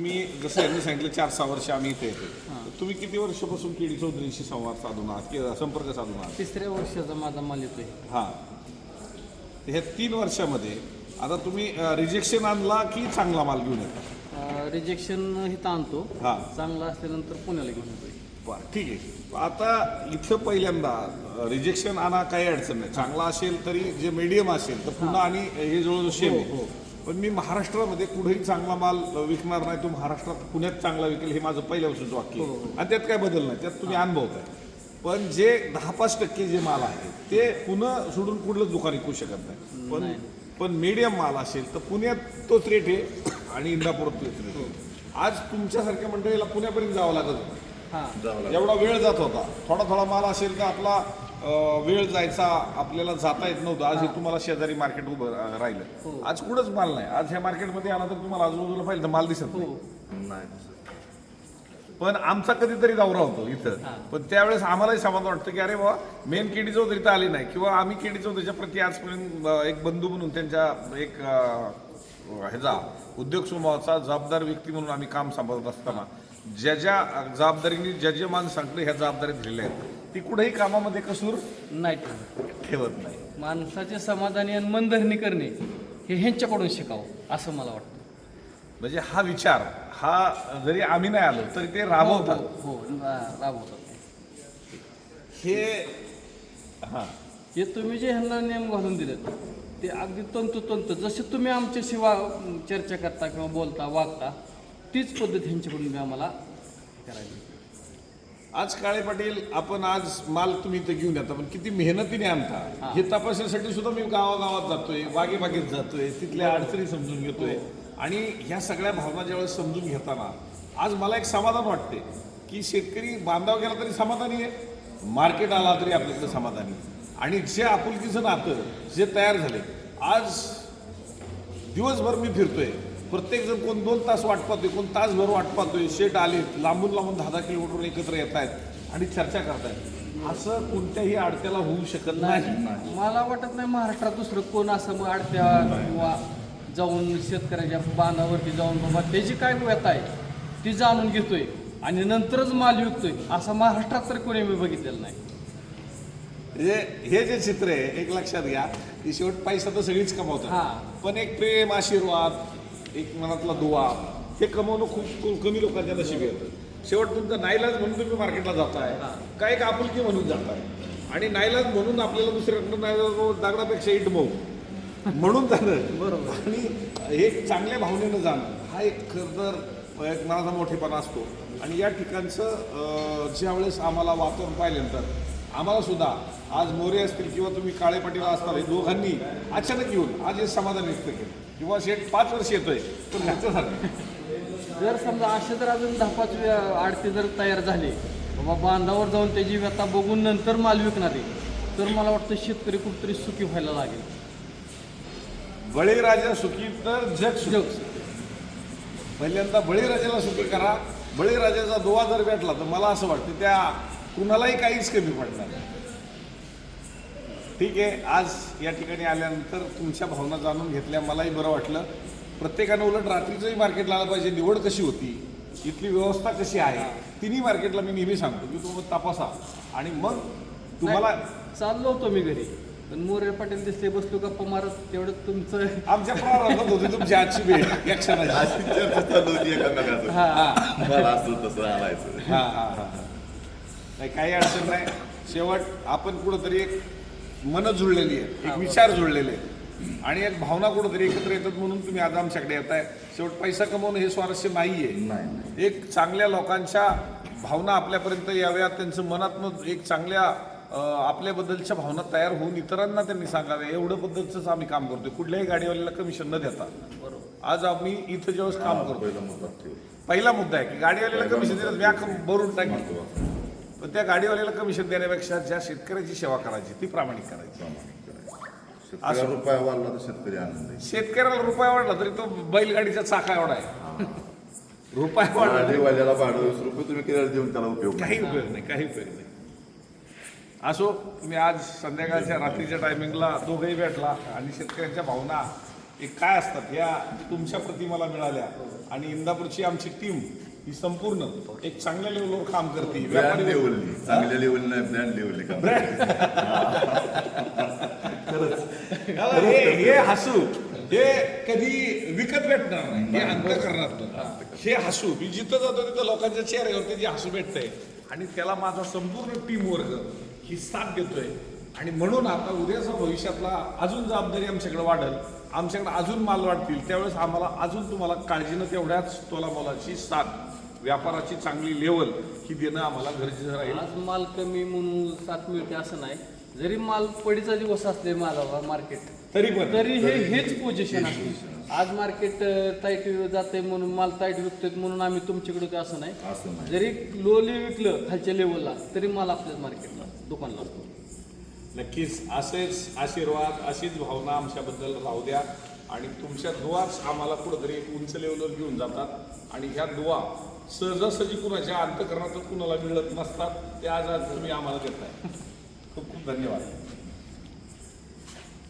मी जसं यांनी सांगितलं चार सहा वर्ष आम्ही इथे तुम्ही किती वर्षापासून केडी चौधरीशी संवाद साधून आहात किंवा संपर्क साधून आहात? तिसऱ्या वर्षाचा माझा माल येतोय. हां. ह्या तीन वर्षामध्ये आता तुम्ही रिजेक्शन आणला की चांगला माल घेऊन येता? रिजेक्शन इथं आणतो. हां. चांगला असल्यानंतर पुण्याला घेऊन येतोय. बरं ठीक आहे. आता इथं पहिल्यांदा रिजेक्शन आणा काही अडचण नाही. चांगला असेल तरी जे मीडियम असेल तर पुन्हा आणि हे जवळजवळ सेम आहे. पण मी महाराष्ट्रामध्ये कुठेही चांगला माल विकणार नाही तो महाराष्ट्रात पुण्यात चांगला विकेल हे माझं पहिल्यापासूनचं वाक्य आहे. आणि त्यात काय बदल नाही त्यात तुम्ही अनुभवताय. पण जे दहा पाच टक्के जे माल आहे ते पुन्हा सोडून कुठलंच दुकान विकू शकत नाही. पण पण मीडियम माल असेल तर पुण्यात तोच रेट आहे आणि इंदापुरात तोच रेट आहे. आज तुमच्यासारख्या मंडळीला पुण्यापर्यंत जावं लागत होतं. हां. एवढा वेळ जात होता. थोडा थोडा माल असेल तर आपला वेळ जायचा आपल्याला जाता येत नव्हतं. आज हे तुम्हाला शेजारी मार्केट उभं राहिलं. आज कुठंच माल नाही. आज ह्या मार्केटमध्ये आला तर तुम्हाला आजूबाजूला पाहिजे तर माल दिसत नाही. हो. पण आमचा कधीतरी दौरा होतो इथं. पण त्यावेळेस आम्हालाही समाधान वाटतं की अरे बाबा मेन केडी चौधरी तर आली नाही. किंवा आम्ही केडी चौधरीच्या प्रति आजपर्यंत एक बंधू म्हणून त्यांच्या एक ह्याचा उद्योग समूहाचा जबाबदार व्यक्ती म्हणून आम्ही काम सांभाळत असताना ज्या ज्या जबाबदारीने ज्या ज्या माणसांकडे ह्या जबाबदारी दिलेल्या आहेत ती कुठेही कामामध्ये कसूर नाही ठेवत. ठेवत नाही. माणसाचे समाधानी आणि मनधरणी करणे हे ह्यांच्याकडून शिकावं असं मला वाटतं. म्हणजे हा विचार हा जरी आम्ही नाही आलो तरी ते राबवतात. हो हो, रा- राबवतात. हे हां. हे तुम्ही जे ह्यांना नियम घालून दिलेत ते अगदी तंतोतंत जसे तुम्ही आमच्याशी वा चर्चा करता किंवा बोलता वागता तीच पद्धत ह्यांच्याकडून आम्हाला करायची आज काळे पाटील आपण आज माल तुम्ही इथं घेऊन येता पण किती मेहनतीने आणता. हे तपासण्यासाठी सुद्धा मी गावागावात जातोय बागे बागेत जातोय तिथल्या अडचणी समजून घेतोय. आणि ह्या सगळ्या भावना ज्यावेळेस समजून घेताना आज मला एक समाधान वाटते की शेतकरी बांधाव गेला तरी समाधानी आहे मार्केट आला तरी आपल्याकडे समाधानी आणि जे आपुलकीचं नातं जे तयार झाले आज दिवसभर मी फिरतोय प्रत्येक जण कोण दोन तास वाट पाहतोय कोण तासभर वाट पाहतोय शेट आले लांबून लांबून दहा दहा किलोमीटरवर एकत्र येत आहेत आणि चर्चा करतायत. असं कोणत्याही अडत्याला होऊ शकत नाही. मला वाटत नाही महाराष्ट्रात दुसरं कोण असं मग आडत्या किंवा जाऊन शेतकऱ्याच्या बांधावरती जाऊन बाबा त्याची काय व्यथा आहे? ती जाणून घेतोय आणि नंतरच माल विकतोय. असं महाराष्ट्रात तर कोणी मी बघितलेलं नाही. हे जे चित्र आहे एक लक्षात घ्या. की शेवट पैसा तर सगळीच हा. कमावतात पण एक प्रेम आशीर्वाद एक मनातला दुवा. हे कमवणं खूप कमी लोकांच्या नशिबी येतं शेवट तुमचा नाईलाज म्हणून तुम्ही मार्केटला जाताय. काय एक आपुलकी म्हणून जाताय. आणि नाईलाज म्हणून आपल्याला दुसऱ्याकडून नाईलाज दगडापेक्षा इट मऊ. म्हणून जाणं. बरोबर. आणि हे चांगल्या भावनेनं जाणं हा एक खरं तर एक मनाचा मोठेपणा असतो. आणि या ठिकाणचं ज्यावेळेस आम्हाला वातावरण पाहिल्यानंतर आम्हाला सुद्धा आज मोरे असतील किंवा तुम्ही काळे पाटील असणार हे दोघांनी अचानक येऊन आज हे समाधान व्यक्त केलं. किंवा शेठ पाच वर्ष येतोय. पण ह्याच्यासारखं जर समजा असे जर अजून दहा पाच आडते जर तयार झाले बाबा बांधावर जाऊन त्याची व्यथा बघून नंतर माल विकणारे तर मला वाटतं शेतकरी कुठतरी सुखी व्हायला लागेल. बळीराजा सुखी तर जग जग पहिल्यांदा बळीराजाला सुखी करा. बळीराजाचा दुवा जर भेटला तर मला असं वाटतं त्या कुणालाही काहीच कमी पडणार नाही. ठीक आहे आज या ठिकाणी आल्यानंतर तुमच्या भावना जाणून घेतल्या मलाही बरं वाटलं. प्रत्येकानं उलट रात्रीचंही मार्केटला आलं पाहिजे निवड कशी होती इथली व्यवस्था कशी आहे तिन्ही मार्केटला मी नेहमी सांगतो की तुम्ही तपासा. आणि मग तुम्हाला चाललो होतो मी घरी पण मोरे पाटील दिसले बसलो गप्पा मारत तेवढं तुमचं आमच्या प्रारंभात होती तुमची आजची भेट या क्षणाची. अशी चर्चा चालू होती एकमेकाचं हा. मला असं तसं आणायचं. हा हा हा. नाही काही अडचण नाही. शेवट आपण कुठंतरी एक मन जुळलेली आहे एक विचार जुळलेले आहेत. आणि एक भावना कुठंतरी एकत्र येतात म्हणून तुम्ही आज आमच्याकडे येत आहे शेवट पैसा कमवणं हे स्वारस्य नाही आहे एक चांगल्या लोकांच्या भावना आपल्यापर्यंत याव्यात त्यांचं मनातनं एक चांगल्या आपल्याबद्दलच्या भावना तयार होऊन इतरांना त्यांनी सांगाव्या एवढं पद्धतीचंच आम्ही काम करतोय. कुठल्याही गाडीवाल्याला कमिशन न देता. आज आम्ही इथं ज्यावेळेस काम करतो पहिला मुद्दा ठेव पहिला मुद्दा आहे की गाडीवाल्याला कमिशन देतात व्याक भरून टाकेल पण त्या गाडीवाल्याला कमिशन देण्यापेक्षा ज्या शेतकऱ्याची सेवा करायची ती प्रामाणिक करायची. शेतकऱ्याला रुपया वाढला तर शेतकरी आनंद आहे. शेतकऱ्याला रुपया वाढला तरी तो बैलगाडीचा चाका एवढा आहे. रुपया वाढला. गाडीवाल्याला भाडं वीस रुपये तुम्ही किती देऊन त्याला उपयोग नाही. काही उपयोग नाही काही उपयोग नाही. असो तुम्ही आज संध्याकाळच्या रात्रीच्या टायमिंगला दोघंही भेटला आणि शेतकऱ्यांच्या भावना एक काय असतात ह्या तुमच्या प्रतिमाला मिळाल्या आणि इंदापूरची आमची टीम ही संपूर्ण एक चांगल्या लेवलवर काम करते ब्रँड लेवलनी चांगल्या लेवल नाही ब्रँड लेवलनी काम हे हे हसू. हे कधी विकत भेटणार नाही. हे अंतकरणात हे. हसू. मी जिथं जातो तिथं लोकांच्या चेहऱ्यावरती जे हसू भेटतंय. आणि त्याला माझा संपूर्ण टीम वर्ग ही साथ देतोय. आणि म्हणून आता उद्याचा भविष्यातला अजून जबाबदारी आमच्याकडे वाढेल. आमच्याकडे अजून माल वाढतील. त्यावेळेस आम्हाला अजून तुम्हाला काळजीनं तेवढ्याच तोलामोलाची साथ व्यापाराची चांगली लेवल ही देणं आम्हाला गरजेचं राहील. आज माल कमी म्हणून साथ मिळते असं नाही. जरी माल पडीचा दिवस असले मालाला मार्केट तरी पण तरी हे हेच पोझिशन असते आज मार्केट ताईट जाते म्हणून माल ताईट विकतोय म्हणून आम्ही तुमच्याकडे असं नाही. असं नाही. जरी लोली विकलं खालच्या लेवलला तरी माल आपल्याच मार्केटला दुकानला असतो. नक्कीच असेच आशीर्वाद अशीच भावना आमच्याबद्दल राहू द्या. आणि तुमच्या दुवाच आम्हाला कुठंतरी एक उंच लेवलवर घेऊन जातात. आणि ह्या दुवा सहजासहजी कुणाच्या अंतकरणातून कुणाला मिळत नसतात ते आज आज तुम्ही आम्हाला देताय खूप खूप धन्यवाद.